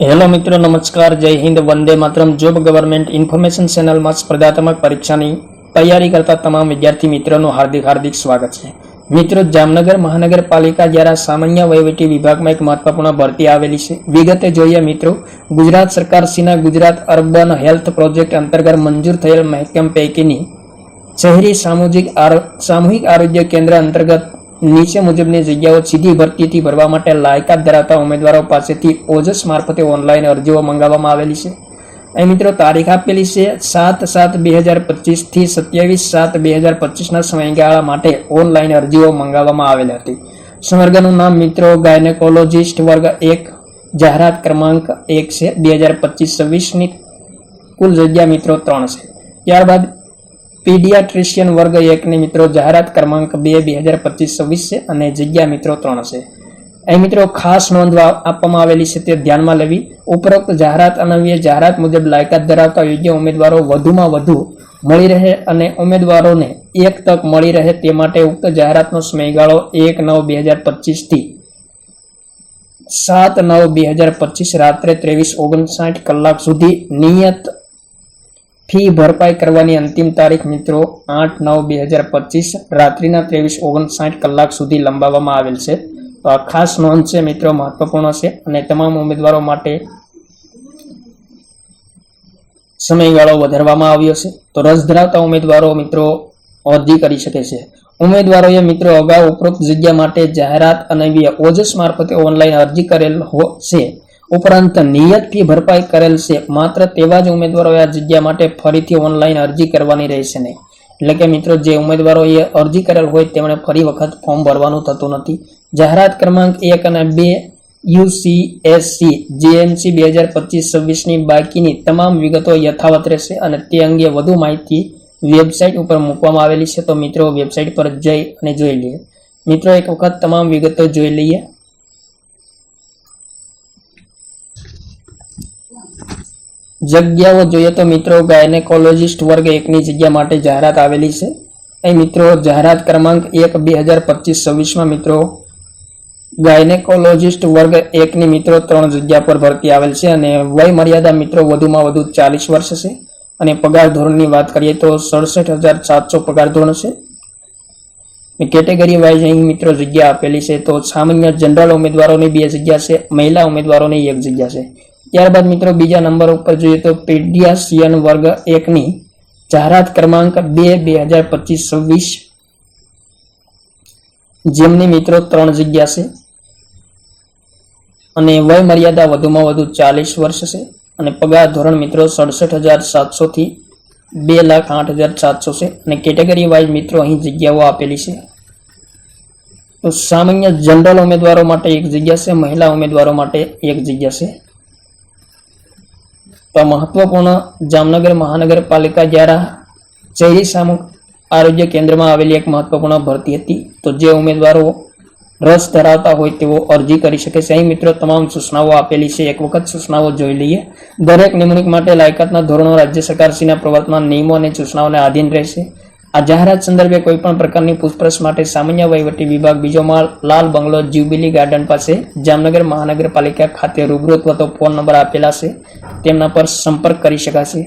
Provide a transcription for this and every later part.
Hello મિત્રો, નમસ્કાર, જય હિન્દ, Vande Mataram. Job government information ચેનલમાં સ્પર્ધાત્મક પરીક્ષાની તૈયારી કરતા તમામ વિદ્યાર્થી મિત્રોનું હાર્દિક હાર્દિક સ્વાગત છે. મિત્રો, જામનગર મહાનગરપાલિકા દ્વારા સામાન્ય વહીવટી વિભાગમાં એક મહત્વપૂર્ણ ભરતી આવેલી છે. વિગતે જોઈએ મિત્રો, ગુજરાત સરકાર શ્રીના ગુજરાત અર્બન હેલ્થ પ્રોજેક્ટ અંતર્ગત મંજૂર થયેલ મહેકમ પૈકીની શહેરી સામૂહિક સામૂહિક આરોગ્ય કેન્દ્ર અંતર્ગત નીચે મુજબની જગ્યાઓ સીધી ભરતીથી ભરવા માટે લાયકાત ધરાવતા ઉમેદવારો પાસેથી ઓજસ મારફતે ઓનલાઈન અરજીઓ મંગાવવામાં આવેલી છે. અહીં મિત્રો તારીખ આપેલી છે સાત સાત બે હજાર પચીસથી સત્યાવીસ સાત બે હજાર પચીસના સમયગાળા માટે ઓનલાઈન અરજીઓ મંગાવવામાં આવેલી હતી. સંવર્ગનું નામ મિત્રો ગાયનેકોલોજીસ્ટ વર્ગ એક, જાહેરાત ક્રમાંક એક છે બે હજાર પચીસ છવ્વીસની કુલ જગ્યા મિત્રો ત્રણ છે. ત્યારબાદ પીડિયાટ્રિશિયન વર્ગ એકની મિત્રો જાહેરાત ક્રમાંક બે બે હજાર પચીસ છવ્વીસ છે અને જગ્યા મિત્રો ત્રણ છે. અહીં મિત્રો ખાસ નોંધ આપવામાં આવેલી છે તે ધ્યાનમાં લેવી. ઉપરોક્ત જાહેરાત અનવ્ય જાહેરાત મુજબ લાયકાત ધરાવતા યોગ્ય ઉમેદવારો વધુમાં વધુ મળી રહે અને ઉમેદવારોને એક તક મળી રહે તે માટે ઉક્ત જાહેરાતનો સમયગાળો એક નવ બે હજાર પચીસથી સાત નવ બે હજાર પચીસ રાત્રે ત્રેવીસ ઓગણસાઠ કલાક સુધી નિયત ફી ભરપાઈ કરવાની અંતિમ તારીખ, મિત્રો, આઠ નવ બે હજાર પચીસ, રાત્રિના ત્રેવીસ ઓગણસાઠ કલાક સુધી લંબાવવામાં આવેલ છે. તો આ ખાસ નોંધ છે, મિત્રો, મહત્વપૂર્ણ છે અને તમામ ઉમેદવારો માટે સમયગાળો વધારવામાં આવ્યો છે. તો રસ ધરાવતા ઉમેદવારો, મિત્રો અરજી કરી શકે છે. ઉમેદવારોએ, મિત્રો, અગાઉ ઉપરોક્ત જગ્યા માટે જાહેરાત અને ઓજસ મારફતે ઓનલાઈન અરજી કરેલ છે. ઉપરાંત નિયત ફી ભરપાઈ કરેલ છે. માત્ર તેવા જ ઉમેદવારોએ આ જગ્યા માટે ફરીથી ઓનલાઈન અરજી કરવાની રહેશે નહીં. એટલે કે મિત્રો, જે ઉમેદવારોએ અરજી કરેલ હોય તેમણે ફરી વખત ફોર્મ ભરવાનું થતું નથી. જાહેરાત ક્રમાંક એક અને બે, યુસીએસસી, જેએમસી બે હજાર પચીસ છવ્વીસની બાકીની તમામ વિગતો યથાવત રહેશે અને તે અંગે વધુ માહિતી વેબસાઇટ ઉપર મૂકવામાં આવેલી છે. તો મિત્રો, વેબસાઇટ પર જઈ અને જોઈ લઈએ મિત્રો, એક વખત તમામ વિગતો જોઈ લઈએ. જગ્યાઓ જોઈએ તો મિત્રો ગાયનેકોલોજીસ્ટ વર્ગ એકની જગ્યા માટે જાહેરાત આવેલી છે. અહીં મિત્રો જાહેરાત ક્રમાંક એક બે હજાર પચીસ છવ્વીસમાં મિત્રો ગાયનેકોલોજીસ્ટ વર્ગ એકની મિત્રો ત્રણ જગ્યા પર ભરતી આવેલ છે અને વય મર્યાદા મિત્રો વધુમાં વધુ ચાલીસ વર્ષ છે. અને પગાર ધોરણની વાત કરીએ તો સડસઠ હજાર સાતસો પગાર ધોરણ છે. કેટેગરી વાઇઝ અહીં મિત્રો જગ્યા આપેલી છે તો સામાન્ય જનરલ ઉમેદવારોની બે જગ્યા છે, મહિલા ઉમેદવારોની એક જગ્યા છે. ત્યારબાદ મિત્રો બીજા નંબર ઉપર જોઈએ તો પીડિયાશિયન વર્ગ એકની જાહેરાત ક્રમાંક બે બે હજાર પચીસ છવ્વીસ. જેમની મિત્રો ત્રણ જગ્યા છે. અને વય મર્યાદા વધુમાં વધુ ચાલીસ વર્ષ છે. અને પગાર ધોરણ મિત્રો સડસઠ હજાર સાતસો થી બે લાખ આઠ હજાર સાતસો છે. અને કેટેગરી વાઇઝ મિત્રો અહીં જગ્યાઓ આપેલી છે. તો સામાન્ય જનરલ ઉમેદવારો માટે એક જગ્યા છે. મહિલા ઉમેદવારો માટે એક જગ્યા છે. તો મહત્વપૂર્ણ જામનગર મહાનગરપાલિકા દ્વારા શહેરી સામુક આરોગ્ય કેન્દ્રમાં આવેલી એક મહત્વપૂર્ણ ભરતી હતી. તો જે ઉમેદવારો રસ ધરાવતા હોય તેઓ અરજી કરી શકે છે. અહીં મિત્રો તમામ સૂચનાઓ આપેલી છે. એક વખત સૂચનાઓ જોઈ લઈએ. દરેક નિમણૂક માટે લાયકાતના ધોરણો રાજ્ય સરકારશ્રીના પ્રવર્તમાન નિયમો અને સૂચનાઓને આધીન રહેશે. આ જાહેરાત સંદર્ભે કોઈ પણ પ્રકારની પૂછપરછ માટે સામાન્ય વહીવટી વિભાગ, બીજો માળ લાલ બંગલો, જ્યુબિલી ગાર્ડન પાસે જામનગર મહાનગરપાલિકા ખાતે રૂબરૂ અથવા તો ફોન નંબર આપેલા છે. તેમના પર સંપર્ક કરી શકાશે.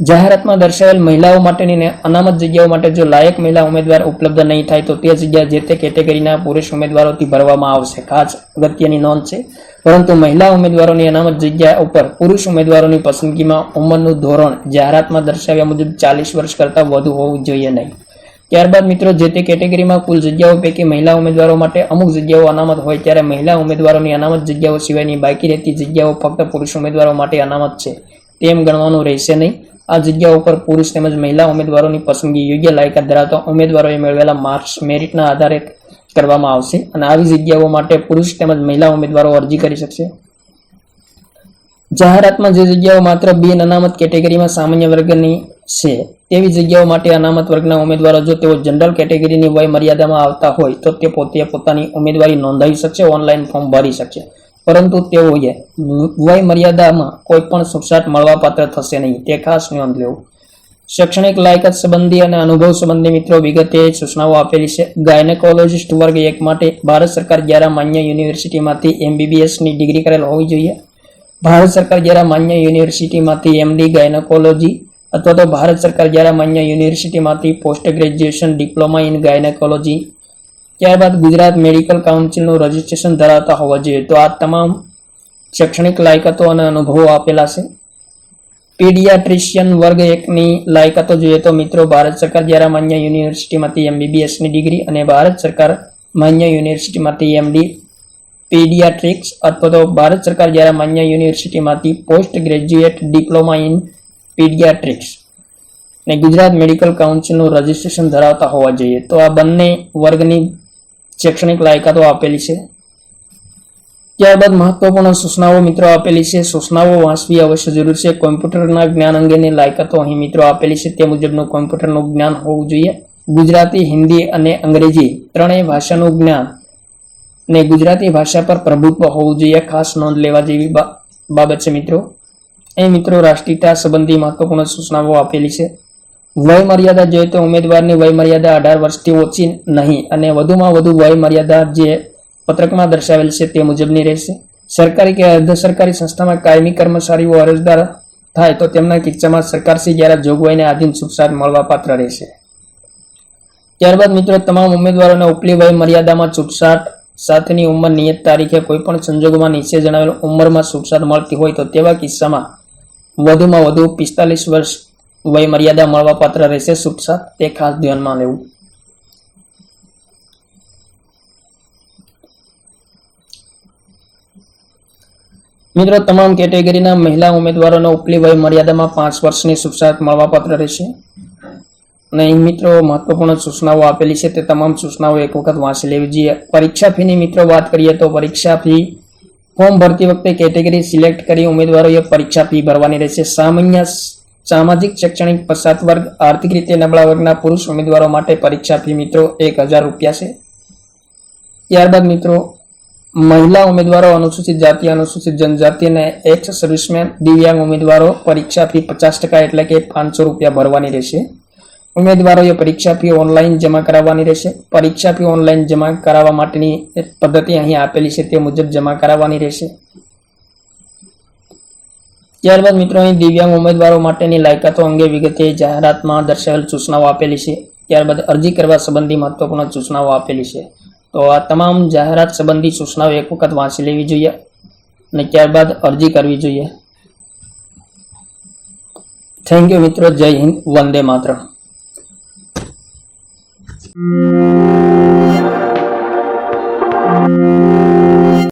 જાહેરાતમાં દર્શાવેલ મહિલાઓ માટેની અનામત જગ્યાઓ માટે જો લાયક મહિલા ઉમેદવાર ઉપલબ્ધ નહીં થાય તો તે જગ્યા જે તે કેટેગરીના પુરુષ ઉમેદવારોથી ભરવામાં આવશે. ખાસ અગત્યની નોંધ છે. પરંતુ મહિલા ઉમેદવારોની અનામત જગ્યા ઉપર પુરુષ ઉમેદવારોની પસંદગીમાં ઉંમરનું ધોરણ જાહેરાતમાં દર્શાવ્યા મુજબ ચાલીસ વર્ષ કરતાં વધુ હોવું જોઈએ નહીં. ત્યારબાદ મિત્રો, જે તે કેટેગરીમાં કુલ જગ્યાઓ પૈકી મહિલા ઉમેદવારો માટે અમુક જગ્યાઓ અનામત હોય ત્યારે મહિલા ઉમેદવારોની અનામત જગ્યાઓ સિવાયની બાકી રહેતી જગ્યાઓ ફક્ત પુરુષ ઉમેદવારો માટે અનામત છે. તેમ ગણવાનું રહેશે નહીં. આ જગ્યાઓ ઉપર પુરુષ તેમજ મહિલા ઉમેદવારોની પસંદગી યોગ્ય લાયકાત ધરાવતા ઉમેદવારોએ મેળવેલા માર્ક્સ મેરિટના આધારે કરવામાં આવશે. અને આવી જગ્યાઓ માટે પુરુષ તેમજ મહિલા ઉમેદવારો અરજી કરી શકશે. જાહેરાતમાં જે જગ્યાઓ માત્ર બિન અનામત કેટેગરીમાં સામાન્ય વર્ગની છે, તેવી જગ્યાઓ માટે અનામત વર્ગના ઉમેદવારો જો તેઓ જનરલ કેટેગરીની વય મર્યાદામાં આવતા હોય, તો તે પોતે પોતાની ઉમેદવારી નોંધાવી શકશે, ઓનલાઈન ફોર્મ ભરી શકશે. પરંતુ તેઓએ વય મર્યાદામાં કોઈ પણ છૂટછાટ મળવાપાત્ર થશે નહીં. તે ખાસ નોંધ લેવું શૈક્ષણિક લાયકાત સંબંધી અને અનુભવ સંબંધી મિત્રો વિગતે સૂચનાઓ આપેલી છે. ગાયનેકોલોજીસ્ટ વર્ગ એક માટે ભારત સરકાર દ્વારા માન્ય યુનિવર્સિટીમાંથી એમબીબીએસની ડિગ્રી કરેલ હોવી જોઈએ. ભારત સરકાર દ્વારા માન્ય યુનિવર્સિટીમાંથી એમડી ગાયનેકોલોજી અથવા તો ભારત સરકાર દ્વારા માન્ય યુનિવર્સિટીમાંથી post graduation diploma in gynaecology ત્યારબાદ ગુજરાત મેડિકલ કાઉન્સિલનું રજિસ્ટ્રેશન ધરાવતા હોવા જોઈએ. તો આ તમામ શૈક્ષણિક લાયકાતો અને અનુભવો આપેલા છે. પીડિયાટ્રિશિયન વર્ગ એકની લાયકાતો જોઈએ તો મિત્રો, ભારત સરકાર દ્વારા માન્ય યુનિવર્સિટીમાંથી એમબીબીએસની ડિગ્રી અને ભારત સરકાર માન્ય યુનિવર્સિટીમાંથી એમડી પીડિયાટ્રિક્સ અથવા તો ભારત સરકાર દ્વારા માન્ય યુનિવર્સિટીમાંથી post graduate diploma in paediatrics. ને ગુજરાત મેડિકલ કાઉન્સિલનું રજિસ્ટ્રેશન ધરાવતા હોવા જોઈએ. તો આ બંને વર્ગની શૈક્ષણિક લાયકાતો આપેલી છે. ત્યારબાદ મહત્વપૂર્ણ સૂચનાઓ મિત્રો આપેલી છે. સૂચનાઓ વાંચવી અવશ્ય જરૂર છે. કોમ્પ્યુટરના જ્ઞાન અંગેની લાયકાતો અહીં મિત્રો આપેલી છે. તે મુજબનું કોમ્પ્યુટરનું જ્ઞાન હોવું જોઈએ. ગુજરાતી, હિન્દી અને અંગ્રેજી ત્રણેય ભાષાનું જ્ઞાન ને ગુજરાતી ભાષા પર પ્રભુત્વ હોવું જોઈએ. ખાસ નોંધ લેવા જેવી બાબત છે મિત્રો. એ મિત્રો રાષ્ટ્રીયતા સંબંધી મહત્વપૂર્ણ સૂચનાઓ આપેલી છે. વય મર્યાદા જોઈએ તો ઉમેદવારની વય મર્યાદા અઢાર વર્ષથી ઓછી નહીં અને વધુમાં વધુ વય મર્યાદા જે પત્રકમાં દર્શાવેલ છે તે મુજબની રહેશે. સરકારી કે અર્ધ સરકારી સંસ્થામાં કાયમી કર્મચારીઓ અરજદાર થાય તો તેમના કિસ્સામાં સરકારશ્રી દ્વારા જોગવાઈને આધીન છૂટછાટ મળવા પાત્ર રહેશે. ત્યારબાદ મિત્રો, તમામ ઉમેદવારોને ઉપલી વય મર્યાદામાં છૂટછાટ સાથેની ઉંમર નિયત તારીખે કોઈપણ સંજોગોમાં નીચે જણાવેલ ઉંમરમાં છૂટછાટ મળતી હોય તો તેવા કિસ્સામાં વધુમાં વધુ પિસ્તાલીસ વર્ષ વય મર્યાદા મળવા પાત્ર રહેશે છૂટછાટ તે ખાસ ધ્યાનમાં લેવું. મિત્રો, તમામ કેટેગરીના મહિલા ઉમેદવારોને ઉપલી વય મર્યાદામાં પાંચ વર્ષની છૂટછાટ મળવાપાત્ર રહેશે. અને અહીં મિત્રો મહત્વપૂર્ણ સૂચનાઓ આપેલી છે. તે તમામ સૂચનાઓ એક વખત વાંચી લેવી જોઈએ. પરીક્ષા ફીની મિત્રો વાત કરીએ તો પરીક્ષા ફી ફોર્મ ભરતી વખતે કેટેગરી સિલેક્ટ કરી ઉમેદવારોએ પરીક્ષા ફી ભરવાની રહેશે. સામાન્ય સામાજિક, શૈક્ષણિક, પછાત વર્ગ, આર્થિક રીતે નબળા વર્ગના પુરુષ ઉમેદવારો માટે પરીક્ષા ફી મિત્રો એક હજાર રૂપિયા છે. ત્યારબાદ મિત્રો, મહિલા ઉમેદવારો, અનુસૂચિત જાતિ, અનુસૂચિત જનજાતિ અને એક્સ સર્વિસમેન દિવ્યાંગ ઉમેદવારો પરીક્ષા ફી પચાસ ટકા એટલે કે પાંચસો રૂપિયા ભરવાની રહેશે. ઉમેદવારોએ પરીક્ષા ફી ઓનલાઈન જમા કરાવવાની રહેશે. પરીક્ષા ફી ઓનલાઈન જમા કરાવવા માટેની પદ્ધતિ અહીં આપેલી છે તે મુજબ જમા કરાવવાની રહેશે. ત્યારબાદ મિત્રો, અહીં દિવ્યાંગ ઉમેદવારો માટેની લાયકાતો અંગે વિગતે જાહેરાતમાં દર્શાવેલ સૂચનાઓ આપેલી છે. ત્યારબાદ અરજી કરવા સંબંધી મહત્વપૂર્ણ સૂચનાઓ આપેલી છે. તો આ તમામ જાહેરાત સંબંધી સૂચનાઓ એક વખત વાંચી લેવી જોઈએ અને ત્યારબાદ અરજી કરવી જોઈએ. થેન્ક યુ મિત્રો. જય હિન્દ. વંદે માતરમ.